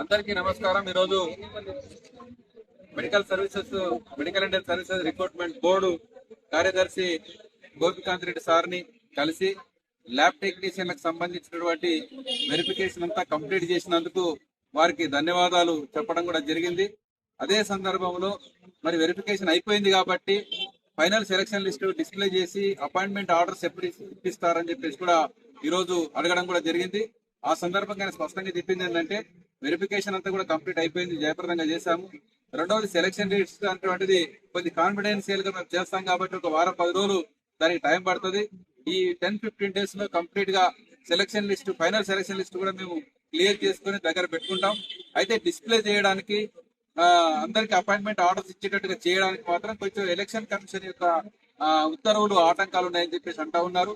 అందరికీ నమస్కారం. ఈరోజు medical services medical and services recruitment board కార్యదర్శి గోపికాంత్ రెడ్డి సార్ని కలిసి ల్యాబ్ టెక్నీషియన్లకు సంబంధించినటువంటి వెరిఫికేషన్ అంతా కంప్లీట్ చేసినందుకు వారికి ధన్యవాదాలు చెప్పడం కూడా జరిగింది. అదే సందర్భంలో మరి వెరిఫికేషన్ అయిపోయింది కాబట్టి ఫైనల్ సెలక్షన్ లిస్ట్ డిస్ప్లే చేసి అపాయింట్మెంట్ ఆర్డర్స్ ఎప్పుడు ఇప్పిస్తారని చెప్పేసి కూడా ఈరోజు అడగడం కూడా జరిగింది. ఆ సందర్భంగా స్పష్టంగా చెప్పింది ఏంటంటే వెరిఫికేషన్ అంతా కూడా కంప్లీట్ అయిపోయింది. జయప్రదంగా చేశాము. రెండవది సెలక్షన్ లిస్ట్ అటువంటిది కొద్ది కాన్ఫిడెన్షియల్గా మేము చేస్తాం కాబట్టి ఒక వారం పది రోజులు దానికి టైం పడుతుంది. ఈ టెన్ ఫిఫ్టీన్ డేస్లో కంప్లీట్గా selection list final selection list కూడా మేము క్లియర్ చేసుకుని దగ్గర పెట్టుకుంటాం. అయితే డిస్ప్లే చేయడానికి అందరికి అపాయింట్మెంట్ ఆర్డర్స్ ఇచ్చేటట్టుగా చేయడానికి మాత్రం కొంచెం ఎలక్షన్ కమిషన్ యొక్క ఉత్తర్వులు ఆటంకాలు ఉన్నాయని చెప్పేసి అంటా ఉన్నారు.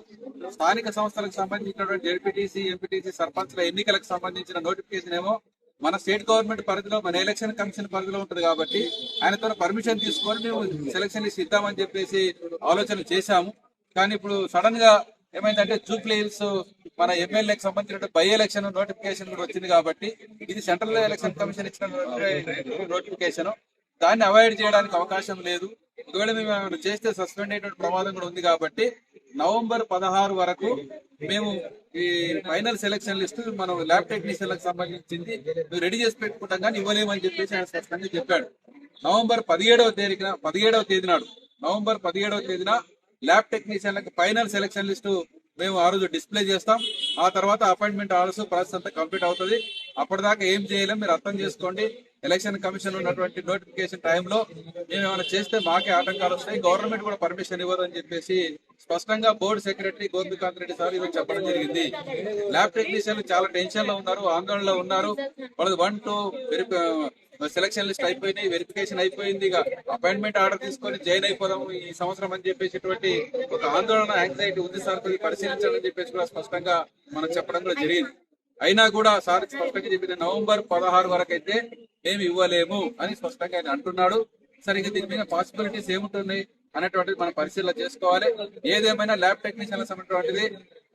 స్థానిక సంస్థలకు సంబంధించినటువంటి జడ్పీటీసీ ఎంపీటీసీ సర్పంచ్ల ఎన్నికలకు సంబంధించిన నోటిఫికేషన్ ఏమో మన స్టేట్ గవర్నమెంట్ పరిధిలో మన ఎలక్షన్ కమిషన్ పరిధిలో ఉంటుంది కాబట్టి ఆయనతో పర్మిషన్ తీసుకొని మేము సెలక్షన్ లిస్ట్ ఇద్దామని చెప్పేసి ఆలోచన చేశాము. కానీ ఇప్పుడు సడన్గా ఏమైందంటే జూబ్లీ హిల్స్ మన ఎమ్మెల్యేకి సంబంధించిన బై ఎలక్షన్ నోటిఫికేషన్ కూడా వచ్చింది కాబట్టి ఇది సెంట్రల్ ఎలక్షన్ కమిషన్ ఇచ్చిన నోటిఫికేషన్ దాన్ని అవాయిడ్ చేయడానికి అవకాశం లేదు. ఒకవేళ మేము ఏమైనా చేస్తే సస్పెండ్ అయ్యేటువంటి ప్రమాదం కూడా ఉంది కాబట్టి నవంబర్ పదహారు వరకు మేము ఈ ఫైనల్ సెలక్షన్ లిస్ట్ మనం ల్యాబ్ టెక్నీషియన్లకు సంబంధించింది మేము రెడీ చేసి పెట్టుకుంటాం కానీ ఇవ్వలేమని చెప్పేసి ఆయన స్పష్టంగా చెప్పాడు. నవంబర్ పదిహేడవ తేదీన పదిహేడవ తేదీ నాడు నవంబర్ పదిహేడవ తేదీన ల్యాబ్ టెక్నీషియన్లకు ఫైనల్ సెలక్షన్ లిస్టు మేము ఆ రోజు డిస్ప్లే చేస్తాం. ఆ తర్వాత అపాయింట్మెంట్ ఆర్డర్స్ ప్రాసెస్ అంతా కంప్లీట్ అవుతుంది. అప్పటిదాకా ఏం చేయలేం మీరు అర్థం చేసుకోండి. ఎలక్షన్ కమిషన్ ఉన్నటువంటి నోటిఫికేషన్ టైంలో మేము ఏమైనా చేస్తే మాకే ఆటంకాలు వస్తాయి. గవర్నమెంట్ కూడా పర్మిషన్ ఇవ్వదు అని చెప్పేసి స్పష్టంగా board secretary Gopikanth Reddy sir ఇవి చెప్పడం జరిగింది. ల్యాబ్ టెక్నీషియన్లు చాలా టెన్షన్లో ఉన్నారు ఆందోళనలో ఉన్నారు. వాళ్ళది వన్ టూ సెలక్షన్ లిస్ట్ అయిపోయినాయి వెరిఫికేషన్ అయిపోయింది. ఇక అపాయింట్మెంట్ ఆర్డర్ తీసుకొని జాయిన్ అయిపోదాం ఈ సంవత్సరం అని చెప్పేసి ఒక ఆందోళన యాంగ్జైటీ ఉంది సార్. కొద్దిగా పరిశీలించాలని చెప్పేసి కూడా స్పష్టంగా మనం చెప్పడం కూడా జరిగింది. అయినా కూడా సార్ స్పష్టంగా చెప్పింది నవంబర్ పదహారు వరకు అయితే మేము ఇవ్వలేము అని స్పష్టంగా ఆయన అంటున్నాడు. సరిగ్గా దీని మీద పాసిబిలిటీస్ ఏముంటున్నాయి అనేటువంటిది మనం పరిశీలన చేసుకోవాలి. ఏదేమైనా ల్యాబ్ టెక్నీషియన్ల సంబంధించినటువంటిది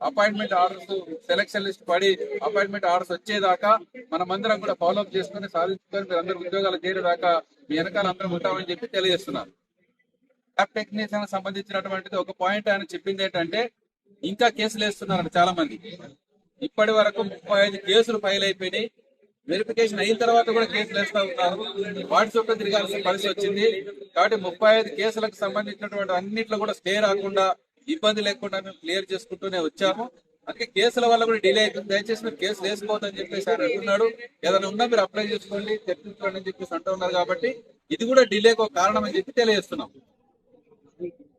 అపాయింట్మెంట్ ఆర్డర్స్ సెలక్షన్ లిస్ట్ పడి అపాయింట్మెంట్ ఆర్డర్స్ వచ్చేదాకా మనమందరం కూడా ఫాలో అప్ చేసుకుని సాధించుకొని మీరు అందరూ ఉద్యోగాలు చేరేదాకా మీ వెనకాల అందరం ఉంటామని చెప్పి తెలియజేస్తున్నాను ల్యాబ్ టెక్నీషియన్ సంబంధించినటువంటిది ఒక పాయింట్ ఆయన చెప్పింది ఏంటంటే ఇంకా కేసులు వేస్తున్నారు చాలా మంది ఇప్పటి వరకు ముప్పై ఐదు కేసులు ఫైల్ అయిపోయినాయి. వెరిఫికేషన్ అయిన తర్వాత కూడా కేసులు వేస్తా ఉన్నారు. వాటి చుట్టూ తిరగాల్సిన పరిస్థితి వచ్చింది. కాబట్టి ముప్పై ఐదు కేసులకు సంబంధించినటువంటి అన్నిట్లో కూడా స్టే రాకుండా ఇబ్బంది లేకుండా మేము క్లియర్ చేసుకుంటూనే వచ్చాము. అందుకే కేసుల వల్ల కూడా డిలే అవుతుంది దయచేసి మీరు కేసులు వేసుకోవద్దని చెప్పేసి ఆయన అంటున్నాడు. ఏదైనా ఉన్నా మీరు అప్లై చేసుకోండి చర్చించుకోండి అని చెప్పేసి అంటూ ఉన్నారు కాబట్టి ఇది కూడా డిలేకు ఒక కారణం అని చెప్పి తెలియజేస్తున్నాం.